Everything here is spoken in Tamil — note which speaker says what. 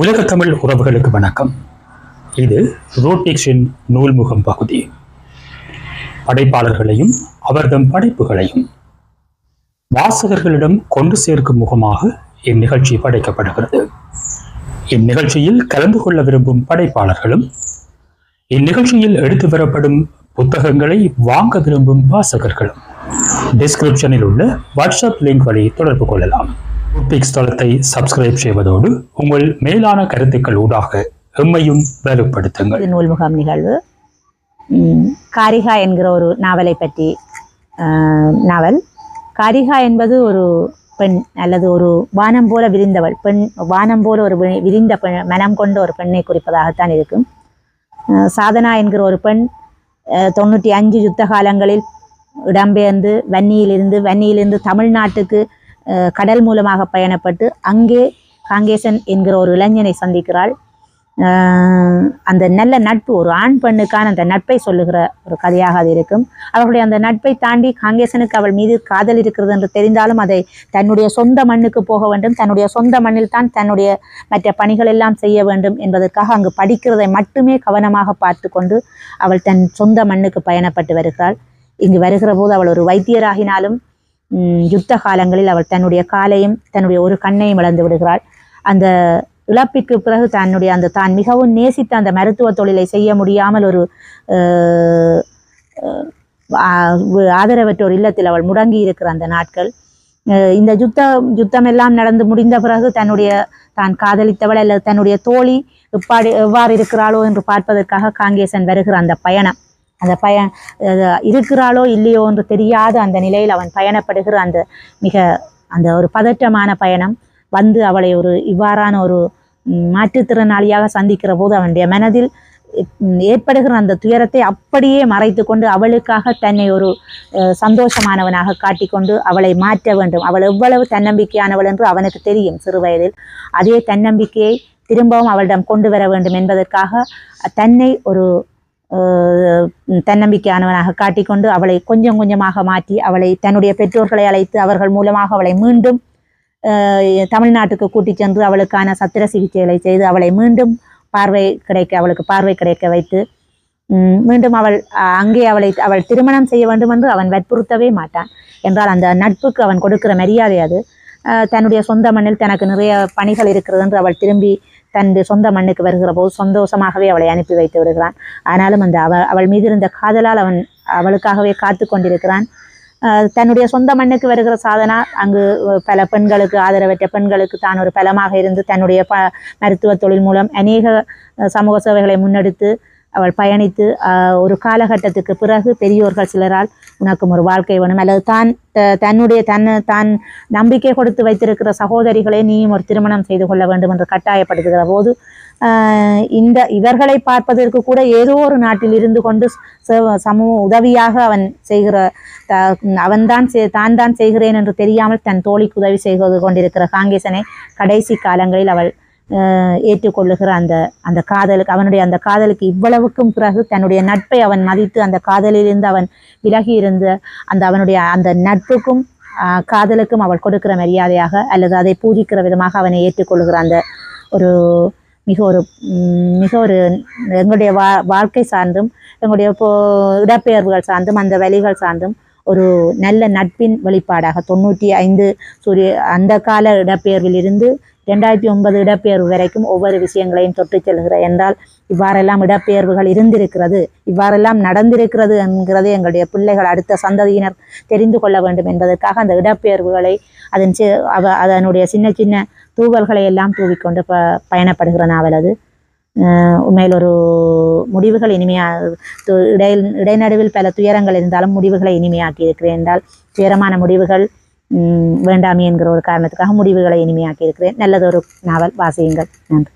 Speaker 1: உலக தமிழ் உறவுகளுக்கு வணக்கம். இது ரோட்டிக்ஸின் நூல்முகம் பகுதி. படைப்பாளர்களையும் அவர்தம் படைப்புகளையும் வாசகர்களிடம் கொண்டு சேர்க்கும் முகமாக இந்நிகழ்ச்சி படைக்கப்படுகிறது. இந்நிகழ்ச்சியில் கலந்து கொள்ள விரும்பும் படைப்பாளர்களும் இந்நிகழ்ச்சியில் எடுத்து வரப்படும் புத்தகங்களை வாங்க விரும்பும் வாசகர்களும் டிஸ்கிரிப்ஷனில் உள்ள வாட்ஸ்அப் லிங்க் வழி தொடர்பு கொள்ளலாம். ரோட்டிக்ஸ் தளத்தை சப்ஸ்கிரைப் செய்வதோடு உங்கள் மேலான கருத்துக்கள் ஊடாக எம்மையும் வலுப்படுத்துங்கள்
Speaker 2: நூல் முகாம் நிகழ்வு. காரிகா என்கிற ஒரு நாவலை பற்றி ஆஹ், நாவல். காரிகா என்பது ஒரு பெண் அல்லது ஒரு வானம் போல விரிந்தவள். பெண் வானம் போல ஒரு விரிந்த பெண் மனம் கொண்ட ஒரு பெண்ணை குறிப்பதாகத்தான் இருக்கும். ஆஹ், சாதனா என்கிற ஒரு பெண் தொண்ணூற்றி அஞ்சு யுத்த காலங்களில் இடம்பெயர்ந்து வன்னியிலிருந்து வன்னியிலிருந்து தமிழ்நாட்டுக்கு கடல் மூலமாக பயணப்பட்டு அங்கே காங்கேசன் என்கிற ஒரு இளைஞனை சந்திக்கிறாள். அந்த நல்ல நட்பு ஒரு ஆண் பெண்ணுக்கான அந்த நட்பை சொல்லுகிற ஒரு கதையாக அது இருக்கும். அவர்களுடைய அந்த நட்பை தாண்டி காங்கேசனுக்கு அவள் மீது காதல் இருக்கிறது என்று தெரிந்தாலும் அதை தன்னுடைய சொந்த மண்ணுக்கு போக வேண்டும். தன்னுடைய சொந்த மண்ணில் தான் தன்னுடைய மற்ற பணிகள் எல்லாம் செய்ய வேண்டும் என்பதற்காக அங்கு படிக்கிறதை மட்டுமே கவனமாக பார்த்து கொண்டு அவள் தன் சொந்த மண்ணுக்கு பயணப்பட்டு வருகிறாள். இங்கு வருகிற போது அவள் ஒரு வைத்தியராகினாலும் யுத்த காலங்களில் அவள் தன்னுடைய காலையும் தன்னுடைய ஒரு கண்ணையும் இழந்து விடுகிறாள். அந்த இழப்பிற்கு பிறகு தன்னுடைய அந்த தான் மிகவும் நேசித்த அந்த மருத்துவ தொழிலை செய்ய முடியாமல் ஒரு அஹ், ஆதரவற்ற ஒரு இல்லத்தில் அவள் முடங்கி இருக்கிற அந்த நாட்கள். இந்த யுத்த யுத்தம் எல்லாம் நடந்து முடிந்த பிறகு தன்னுடைய தான் காதலித்தவள் அல்லது தன்னுடைய தோழி எப்பாடு எவ்வாறு இருக்கிறாளோ என்று பார்ப்பதற்காக காங்கேசன் வருகிற அந்த பயணம். அந்த பய இருக்கிறாளோ இல்லையோ என்று தெரியாத அந்த நிலையில் அவன் பயணப்படுகிற அந்த மிக அந்த ஒரு பதற்றமான பயணம் வந்து அவளை ஒரு இவ்வாறான ஒரு மாற்றுத்திறனாளியாக சந்திக்கிற போது அவனுடைய மனதில் ஏற்படுகிற அந்த துயரத்தை அப்படியே மறைத்து கொண்டு அவளுக்காக தன்னை ஒரு சந்தோஷமானவனாக காட்டிக்கொண்டு அவளை மாற்ற வேண்டும். அவள் எவ்வளவு தன்னம்பிக்கையானவள் என்று அவனுக்கு தெரியும் சிறுவயதில் அதே தன்னம்பிக்கையை திரும்பவும் அவளிடம் கொண்டு வர வேண்டும் என்பதற்காக தன்னை ஒரு தன்னம்பிக்கையானவனாக காட்டிக்கொண்டு அவளை கொஞ்சம் கொஞ்சமாக மாற்றி அவளை தன்னுடைய பெற்றோர்களை அழைத்து அவர்கள் மூலமாக அவளை மீண்டும் அஹ், தமிழ்நாட்டுக்கு கூட்டிச் சென்று அவளுக்கான சத்திர சிகிச்சைகளை செய்து அவளை மீண்டும் பார்வை கிடைக்க அவளுக்கு பார்வை கிடைக்க வைத்து மீண்டும் அவள் அஹ், அங்கே அவளை அவள் திருமணம் செய்ய வேண்டும் என்று அவன் வற்புறுத்தவே மாட்டான். என்றால் அந்த நட்புக்கு அவன் கொடுக்கிற மரியாதை அது. தன்னுடைய சொந்த மண்ணில் தனக்கு நிறைய பணிகள் இருக்கிறது என்று அவள் திரும்பி தன் சொந்த மண்ணுக்கு வருகிற போது சந்தோஷமாகவே அவளை அனுப்பி வைத்து விடுகிறான். ஆனாலும் அந்த அவ அவள் மீது இருந்த காதலால் அவன் அவளுக்காகவே காத்து கொண்டிருக்கிறான். தன்னுடைய சொந்த மண்ணுக்கு வருகிற சாதனா அங்கு பல பெண்களுக்கு ஆதரவற்ற பெண்களுக்கு தான் ஒரு பலமாக இருந்து தன்னுடைய ப மருத்துவ தொழில் மூலம் அநேக சமூக சேவைகளை முன்னெடுத்து அவள் பயணித்து ஒரு காலகட்டத்துக்கு பிறகு பெரியோர்கள் சிலரால் உனக்கும் ஒரு வாழ்க்கை வேணும். அல்லது தான் த- தன்னுடைய தன் தான் நம்பிக்கை கொடுத்து வைத்திருக்கிற சகோதரிகளை நீயும் ஒரு திருமணம் செய்து கொள்ள வேண்டும் என்று கட்டாயப்படுத்துகிற போது இந்த இவர்களை பார்ப்பதற்கு கூட ஏதோ ஒரு நாட்டில் இருந்து கொண்டு ச- சமூக உதவியாக அவன் செய்கிற த- அவன்தான் செய்- தான் தான் செய்கிறேன் என்று தெரியாமல் தன் தோழிக்கு உதவி செய்து கொண்டிருக்கிற காங்கேசனை கடைசி காலங்களில் அவள் ஏற்றுக்கொள்ளுகிற அந்த அந்த காதலுக்கு அவனுடைய அந்த காதலுக்கு இவ்வளவுக்கும் பிறகு தன்னுடைய நட்பை அவன் மதித்து அந்த காதலிலிருந்து அவன் விலகி இருந்த அந்த அவனுடைய அந்த நட்புக்கும் காதலுக்கும் அவள் கொடுக்கிற மரியாதையாக அல்லது அதை பூஜிக்கிற விதமாக அவனை ஏற்றுக்கொள்ளுகிற அந்த ஒரு மிக ஒரு மிக ஒரு எங்களுடைய வா வாழ்க்கை சார்ந்தும் எங்களுடைய இப்போ இடப்பெயர்வுகள் சார்ந்தும் அந்த வழிகள் சார்ந்தும் ஒரு நல்ல நட்பின் வெளிப்பாடாக தொண்ணூற்றி ஐந்து சூரிய அந்த கால இடப்பெயர்வில் இருந்து ரெண்டாயிரத்தி ஒன்பது இடப்பெயர்வு வரைக்கும் ஒவ்வொரு விஷயங்களையும் தொட்டு செல்கிற என்றால் இவ்வாறெல்லாம் இடப்பெயர்வுகள் இருந்திருக்கிறது. இவ்வாறெல்லாம் நடந்திருக்கிறது என்கிறது எங்களுடைய பிள்ளைகள் அடுத்த சந்ததியினர் தெரிந்து கொள்ள வேண்டும் என்பதற்காக அந்த இடப்பெயர்வுகளை அதன் சி- அவ- அதனுடைய சின்ன சின்ன தூவல்களை எல்லாம் தூவிக்கொண்டு ப பயணப்படுகிற நாவல் அது. உண்மையில் ஒரு முடிவுகள் இனிமையாக து- இடைநடுவில் பல துயரங்கள் இருந்தாலும் முடிவுகளை இனிமையாக்கி இருக்கிறேன் என்றால் துயரமான முடிவுகள் வேண்டாமே என்கிற ஒரு காரணத்துக்காக முடிவுகளை இனிமையாக்கி இருக்கிறேன் நல்லதொரு நாவல். வாசியுங்கள். நன்றி.